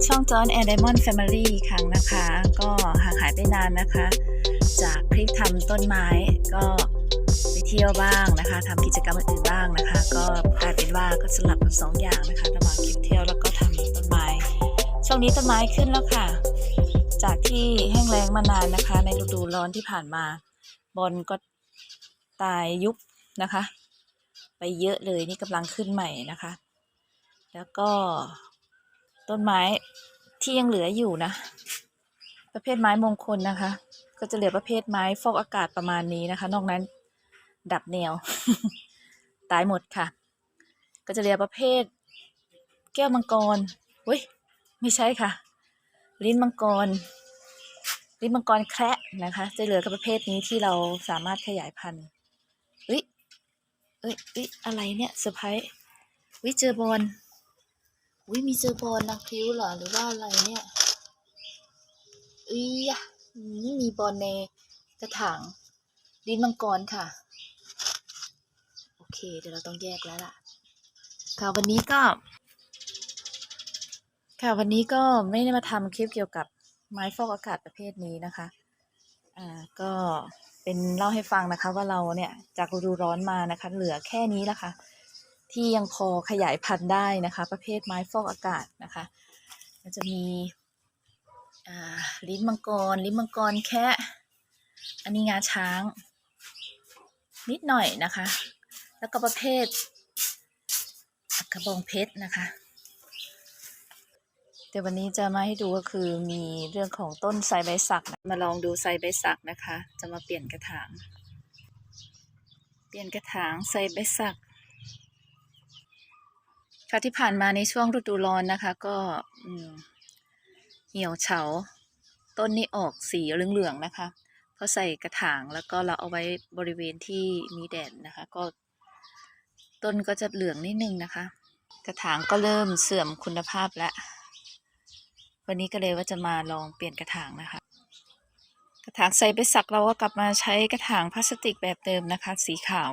กับช่องจอ h แอนด์ไดมอนด์แฟมิลี่อีกครั้งนะคะ ก็ห่างหายไปนานนะคะ จากคลิปทำต้นไม้ก็ไปเที่ยวบ้างนะคะทำกิจกรรมอื่นบ้างนะคะ ก็กลายเป็นว่าก็สลับกันสองอย่างนะคะระหว่างคลิปเที่ยวแล้วก็ทำต้นไม้ ช่วงนี้ต้นไม้ขึ้นแล้วค่ะ จากที่แห้งแล้งมานานนะคะ ในฤดูร้อนที่ผ่านมา บอลก็ตายยุบนะคะ ไปเยอะเลยนี่กำลังขึ้นใหม่นะคะ แล้วก็ ต้นไม้ที่ยังเหลืออยู่นะ ประเภทไม้มงคลนะคะ ก็จะเหลือประเภทไม้ฟอกอากาศประมาณนี้นะคะ นอกนั้นดับแนว ตายหมดค่ะ ก็จะเหลือประเภท แก้วมังกรเว้ยไม่ใช่ค่ะ ลิ้นมังกร ลิ้นมังกรแคระนะคะ จะเหลือกับประเภทนี้ที่เราสามารถขยายพันธุ์เอ้ยเอ้ยเอ้ยอะไรเนี่ยเซอร์ไพรส์วิเจอบอล วิมีเจอบอลนะคิ้วเหรอหรือว่าอะไรเนี่ยอียะอืมมีบอลในกระถางลิ้นมังกรค่ะ โอเค เดี๋ยวเราต้องแยกแล้วล่ะ ค่ะวันนี้ก็ ค่ะวันนี้ก็ไม่ได้มาทำคลิปเกี่ยวกับไม้ฟอกอากาศประเภทนี้นะคะ อ่าก็เป็นเล่าให้ฟังนะคะ ว่าเราเนี่ยจากฤดูร้อนมานะคะ เหลือแค่นี้ละค่ะ ที่ยังพอขยายพันธุ์ได้นะคะ ประเภทไม้ฟอกอากาศนะคะมันจะมีลิ้นมังกร ลิ้นมังกรแค่อันนี้งาช้าง นิดหน่อยนะคะ แล้วก็ประเภทกระบองเพชรนะคะแต่วันนี้จะมาให้ดูก็คือมีเรื่องของต้นไทรใบสัก มาลองดูไทรใบสักนะคะ จะมาเปลี่ยนกระถาง เปลี่ยนกระถางไทรใบสัก ค่ะที่ผ่านมาในช่วงฤดูร้อนนะคะ ก็เหี่ยวเฉา ต้นนี้ออกสีเหลืองๆนะคะเพราะใส่กระถางแล้วก็เราเอาไว้บริเวณที่มีแดดนะคะ ก็ต้นก็จะเหลืองนิดนึงนะคะ กระถางก็เริ่มเสื่อมคุณภาพแล้ววันนี้ก็เลยว่าจะมาลองเปลี่ยนกระถางนะคะ กระถางใส่ไปสักเราก็กลับมาใช้กระถางพลาสติกแบบเดิมนะคะ สีขาว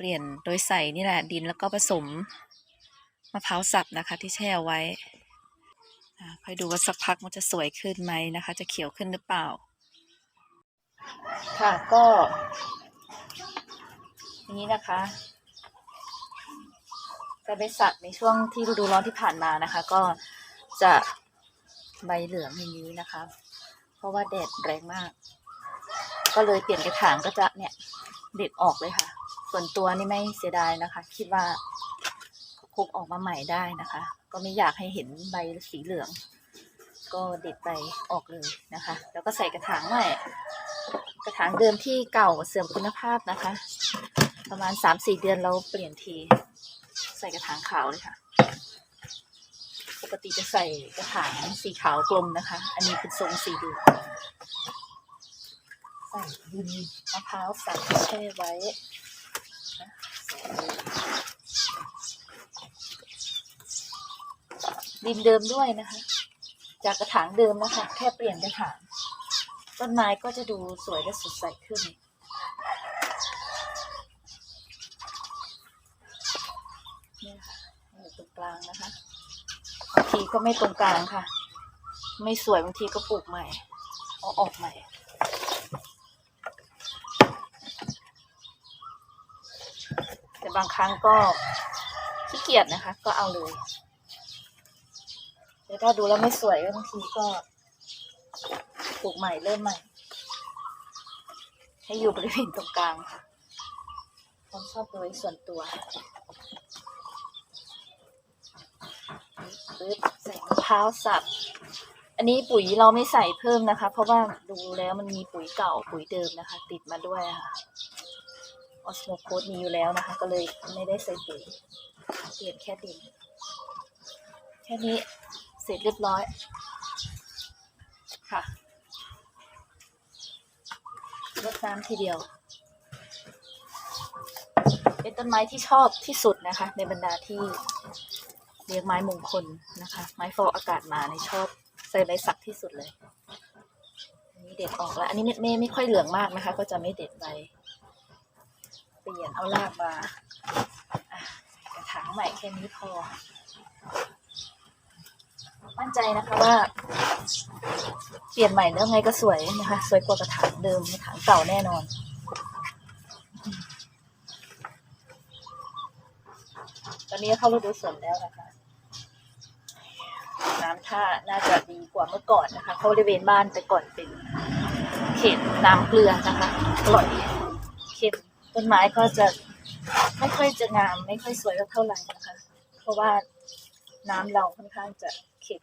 เปลี่ยนโดยใส่นี่แหละดินแล้วก็ผสมมะพร้าวสับนะคะ ที่แช่ไว้อ่อยดูว่าสักพักมันจะสวยขึ้นไหมนะคะ จะเขียวขึ้นหรือเปล่า ค่ะก็นี้นะคะจะไปสักในช่วงที่ฤดูร้อนที่ผ่านมานะคะ ก็จะใบเหลืองอย่างนี้นะคะ เพราะว่าแดดแรงมาก ก็เลยเปลี่ยนกระถางก็จะเนี่ยเด็ดออกเลยค่ะ ส่วนตัวนี่ไม่เสียดายนะคะ คิดว่าคงออกมาใหม่ได้นะคะ ก็ไม่อยากให้เห็นใบสีเหลือง ก็เด็ดใบออกเลยนะคะ แล้วก็ใส่กระถางใหม่กระถางเดิมที่เก่าเสื่อมคุณภาพนะคะ ประมาณสามสี่เดือนเราเปลี่ยนที ใส่กระถางขาวเลยค่ะ ปกติจะใส่กระถางสีขาวกลมนะคะ อันนี้เป็นทรงสีเหลืองใส่ดินมะพร้าวสับแช่ไว้ ดินเดิมด้วยนะคะ จากกระถางเดิมนะคะ แค่เปลี่ยนกระถางต้นไม้ก็จะดูสวยและสดใสขึ้นนี่ค่ะอยู่ตรงกลางนะคะบางทีก็ไม่ตรงกลางค่ะ ไม่สวยบางทีก็ปลูกใหม่เอาออกใหม่ แต่ บางครั้งก็ขี้เกียจนะคะ ก็เอาเลยแต่ถ้าดูแล้วไม่สวยบางทีก็ปลูกใหม่เริ่มใหม่ ให้อยู่บริเวณตรงกลางค่ะความชอบโดยส่วนตัวปึ๊บใส่มะพร้าวสับ อันนี้ปุ๋ยเราไม่ใส่เพิ่มนะคะ เพราะว่าดูแล้วมันมีปุ๋ยเก่าปุ๋ยเดิมนะคะ ติดมาด้วยค่ะ ออสโมโคดมีอยู่แล้วนะคะ ก็เลยไม่ได้ใส่ปุ๋ยเปลี่ยนแค่ดิน แค่นี้เสร็จเรียบร้อยค่ะรดน้ำทีเดียว เป็นต้นไม้ที่ชอบที่สุดนะคะ ในบรรดาที่เลี้ยงไม้มงคลนะคะ ไม้ฟอกอากาศมาในชอบใส่ใบสักที่สุดเลย อันนี้เด็ดออกแล้ว อันนี้ไม่ไม่ไม่ค่อยเหลืองมากนะคะ ก็จะไม่เด็ดใบ เปลี่ยนเอารากมาอะกระถางใหม่แค่นี้พอ มั่นใจนะคะว่า เปลี่ยนใหม่แล้วไงก็สวยนะคะ สวยกว่ากระถางเดิมกระถางเก่าแน่นอนตอนนี้เข้าฤดูฝนแล้วนะคะ น้ำท่าน่าจะดีกว่าเมื่อก่อนนะคะเพราบริเวณบ้านแต่ก่อนเป็นเขตน้ำเกลือนะคะกร่อย ต้นไม้ก็จะไม่ค่อยจะงาม ไม่ค่อยสวยเท่าไหร่นะคะ เพราะว่าน้ำเราค่อนข้างจะเค็ม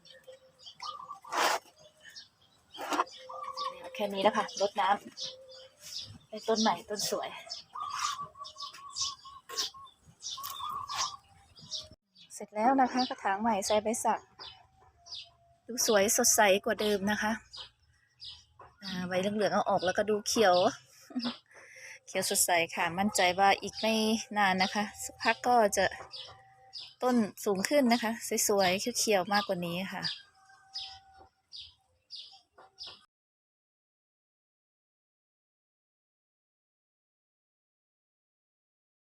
แค่นี้นะคะรดน้ำในต้นใหม่ต้นสวย เสร็จแล้วนะคะ กระถางใหม่ใส่ใบสักดูสวยสดใสกว่าเดิมนะคะใบเหลืองๆเอาออกแล้วก็ดูเขียว เขียวสดใสค่ะมั่นใจว่าอีกไม่นานนะคะ สักพักก็จะต้นสูงขึ้นนะคะ สวยๆเขียวๆมากกว่านี้ค่ะ